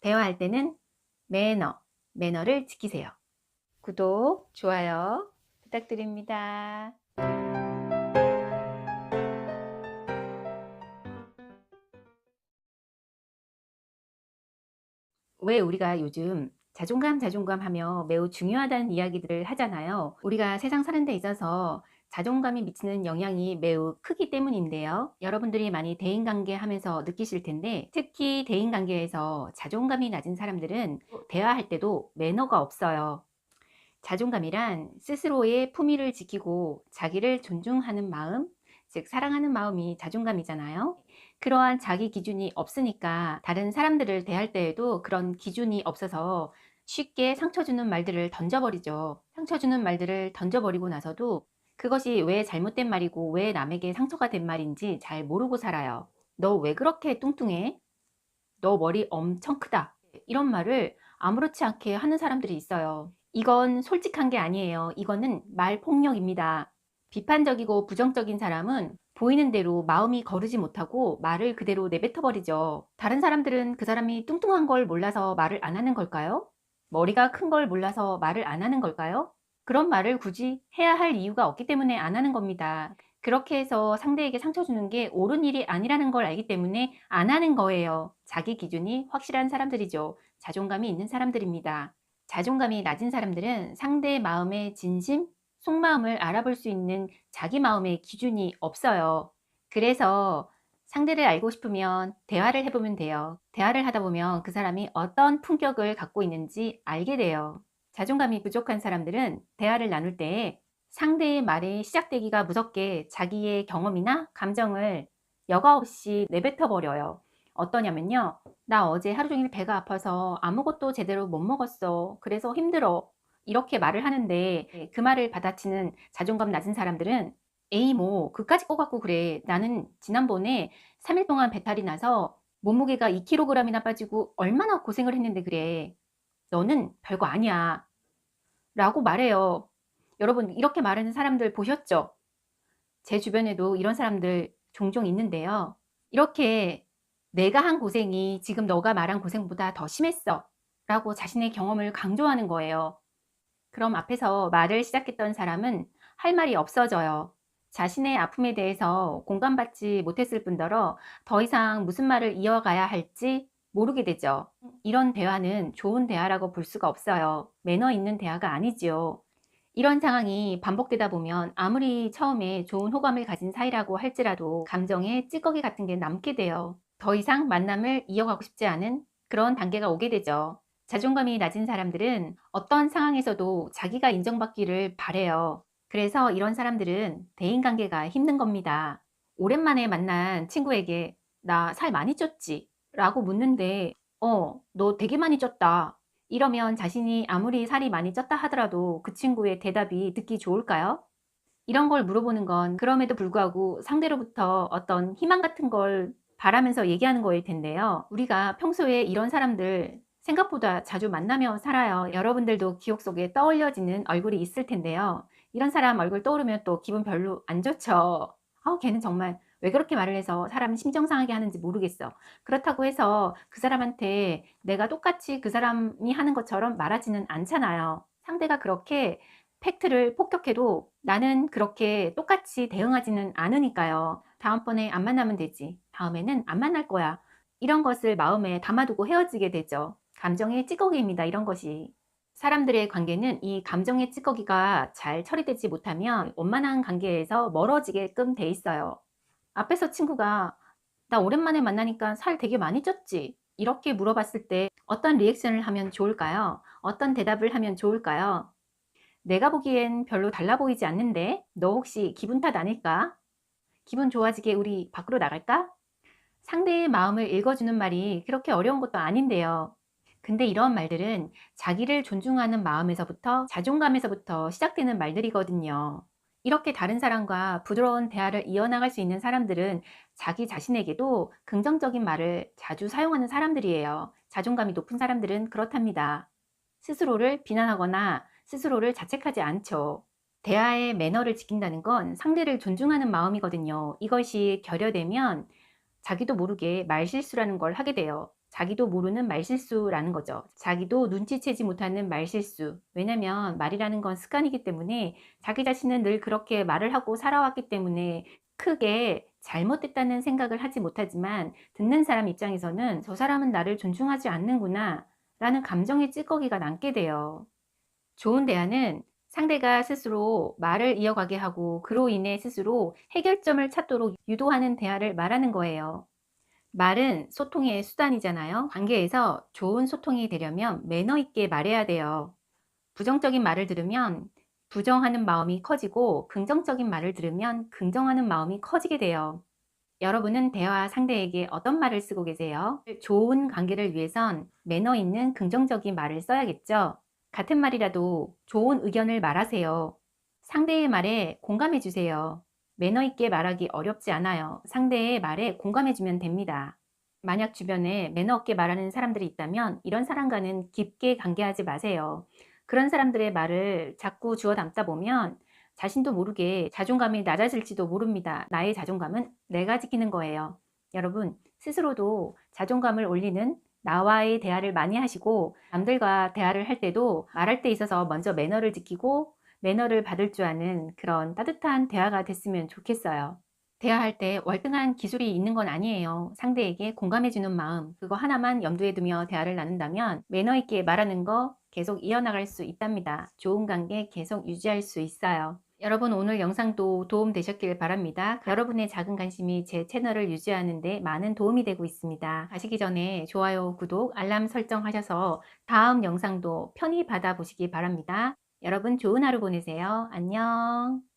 대화할 때는 매너, 매너를 지키세요. 구독, 좋아요 부탁드립니다. 왜 우리가 요즘 자존감, 자존감 하며 매우 중요하다는 이야기들을 하잖아요. 우리가 세상 사는 데 있어서 자존감이 미치는 영향이 매우 크기 때문인데요. 여러분들이 많이 대인관계 하면서 느끼실 텐데 특히 대인관계에서 자존감이 낮은 사람들은 대화할 때도 매너가 없어요. 자존감이란 스스로의 품위를 지키고 자기를 존중하는 마음, 즉 사랑하는 마음이 자존감이잖아요. 그러한 자기 기준이 없으니까 다른 사람들을 대할 때에도 그런 기준이 없어서 쉽게 상처 주는 말들을 던져버리죠. 상처 주는 말들을 던져버리고 나서도 그것이 왜 잘못된 말이고 왜 남에게 상처가 된 말인지 잘 모르고 살아요. 너 왜 그렇게 뚱뚱해? 너 머리 엄청 크다. 이런 말을 아무렇지 않게 하는 사람들이 있어요. 이건 솔직한 게 아니에요. 이거는 말 폭력입니다. 비판적이고 부정적인 사람은 보이는 대로 마음이 거르지 못하고 말을 그대로 내뱉어 버리죠. 다른 사람들은 그 사람이 뚱뚱한 걸 몰라서 말을 안 하는 걸까요? 머리가 큰 걸 몰라서 말을 안 하는 걸까요? 그런 말을 굳이 해야 할 이유가 없기 때문에 안 하는 겁니다. 그렇게 해서 상대에게 상처 주는 게 옳은 일이 아니라는 걸 알기 때문에 안 하는 거예요. 자기 기준이 확실한 사람들이죠. 자존감이 있는 사람들입니다. 자존감이 낮은 사람들은 상대의 마음의 진심, 속마음을 알아볼 수 있는 자기 마음의 기준이 없어요. 그래서 상대를 알고 싶으면 대화를 해보면 돼요. 대화를 하다 보면 그 사람이 어떤 품격을 갖고 있는지 알게 돼요. 자존감이 부족한 사람들은 대화를 나눌 때 상대의 말이 시작되기가 무섭게 자기의 경험이나 감정을 여과 없이 내뱉어 버려요. 어떠냐면요. 나 어제 하루 종일 배가 아파서 아무것도 제대로 못 먹었어. 그래서 힘들어. 이렇게 말을 하는데 그 말을 받아치는 자존감 낮은 사람들은 에이 뭐 그까짓 거 갖고 그래. 나는 지난번에 3일 동안 배탈이 나서 몸무게가 2kg이나 빠지고 얼마나 고생을 했는데 그래. 너는 별거 아니야. 라고 말해요. 여러분 이렇게 말하는 사람들 보셨죠? 제 주변에도 이런 사람들 종종 있는데요. 이렇게 내가 한 고생이 지금 너가 말한 고생보다 더 심했어. 라고 자신의 경험을 강조하는 거예요. 그럼 앞에서 말을 시작했던 사람은 할 말이 없어져요. 자신의 아픔에 대해서 공감받지 못했을 뿐더러 더 이상 무슨 말을 이어가야 할지 모르게 되죠. 이런 대화는 좋은 대화라고 볼 수가 없어요. 매너 있는 대화가 아니지요. 이런 상황이 반복되다 보면 아무리 처음에 좋은 호감을 가진 사이라고 할지라도 감정에 찌꺼기 같은 게 남게 돼요. 더 이상 만남을 이어가고 싶지 않은 그런 단계가 오게 되죠. 자존감이 낮은 사람들은 어떤 상황에서도 자기가 인정받기를 바래요. 그래서 이런 사람들은 대인관계가 힘든 겁니다. 오랜만에 만난 친구에게 나 살 많이 쪘지? 라고 묻는데 어, 너 되게 많이 쪘다. 이러면 자신이 아무리 살이 많이 쪘다 하더라도 그 친구의 대답이 듣기 좋을까요? 이런 걸 물어보는 건 그럼에도 불구하고 상대로부터 어떤 희망 같은 걸 바라면서 얘기하는 거일 텐데요. 우리가 평소에 이런 사람들 생각보다 자주 만나며 살아요. 여러분들도 기억 속에 떠올려지는 얼굴이 있을 텐데요. 이런 사람 얼굴 떠오르면 또 기분 별로 안 좋죠. 아, 걔는 정말 왜 그렇게 말을 해서 사람 심정 상하게 하는지 모르겠어. 그렇다고 해서 그 사람한테 내가 똑같이 그 사람이 하는 것처럼 말하지는 않잖아요. 상대가 그렇게 팩트를 폭격해도 나는 그렇게 똑같이 대응하지는 않으니까요. 다음번에 안 만나면 되지. 다음에는 안 만날 거야. 이런 것을 마음에 담아두고 헤어지게 되죠. 감정의 찌꺼기입니다. 이런 것이. 사람들의 관계는 이 감정의 찌꺼기가 잘 처리되지 못하면 원만한 관계에서 멀어지게끔 돼 있어요. 앞에서 친구가 나 오랜만에 만나니까 살 되게 많이 쪘지? 이렇게 물어봤을 때 어떤 리액션을 하면 좋을까요? 어떤 대답을 하면 좋을까요? 내가 보기엔 별로 달라 보이지 않는데 너 혹시 기분 탓 아닐까? 기분 좋아지게 우리 밖으로 나갈까? 상대의 마음을 읽어주는 말이 그렇게 어려운 것도 아닌데요. 근데 이런 말들은 자기를 존중하는 마음에서부터 자존감에서부터 시작되는 말들이거든요. 이렇게 다른 사람과 부드러운 대화를 이어나갈 수 있는 사람들은 자기 자신에게도 긍정적인 말을 자주 사용하는 사람들이에요. 자존감이 높은 사람들은 그렇답니다. 스스로를 비난하거나 스스로를 자책하지 않죠. 대화의 매너를 지킨다는 건 상대를 존중하는 마음이거든요. 이것이 결여되면 자기도 모르게 말실수라는 걸 하게 돼요. 자기도 모르는 말실수라는 거죠. 자기도 눈치채지 못하는 말실수. 왜냐면 말이라는 건 습관이기 때문에 자기 자신은 늘 그렇게 말을 하고 살아왔기 때문에 크게 잘못됐다는 생각을 하지 못하지만 듣는 사람 입장에서는 저 사람은 나를 존중하지 않는구나 라는 감정의 찌꺼기가 남게 돼요. 좋은 대화는 상대가 스스로 말을 이어가게 하고 그로 인해 스스로 해결점을 찾도록 유도하는 대화를 말하는 거예요. 말은 소통의 수단이잖아요. 관계에서 좋은 소통이 되려면 매너 있게 말해야 돼요. 부정적인 말을 들으면 부정하는 마음이 커지고 긍정적인 말을 들으면 긍정하는 마음이 커지게 돼요. 여러분은 대화 상대에게 어떤 말을 쓰고 계세요? 좋은 관계를 위해선 매너 있는 긍정적인 말을 써야겠죠? 같은 말이라도 좋은 의견을 말하세요. 상대의 말에 공감해 주세요. 매너 있게 말하기 어렵지 않아요. 상대의 말에 공감해 주면 됩니다. 만약 주변에 매너 없게 말하는 사람들이 있다면 이런 사람과는 깊게 관계하지 마세요. 그런 사람들의 말을 자꾸 주워 담다 보면 자신도 모르게 자존감이 낮아질지도 모릅니다. 나의 자존감은 내가 지키는 거예요. 여러분, 스스로도 자존감을 올리는 나와의 대화를 많이 하시고 남들과 대화를 할 때도 말할 때 있어서 먼저 매너를 지키고 매너를 받을 줄 아는 그런 따뜻한 대화가 됐으면 좋겠어요. 대화할 때 월등한 기술이 있는 건 아니에요. 상대에게 공감해주는 마음, 그거 하나만 염두에 두며 대화를 나눈다면 매너 있게 말하는 거 계속 이어나갈 수 있답니다. 좋은 관계 계속 유지할 수 있어요. 여러분 오늘 영상도 도움 되셨길 바랍니다. 여러분의 작은 관심이 제 채널을 유지하는데 많은 도움이 되고 있습니다. 가시기 전에 좋아요, 구독, 알람 설정 하셔서 다음 영상도 편히 받아보시기 바랍니다. 여러분 좋은 하루 보내세요. 안녕.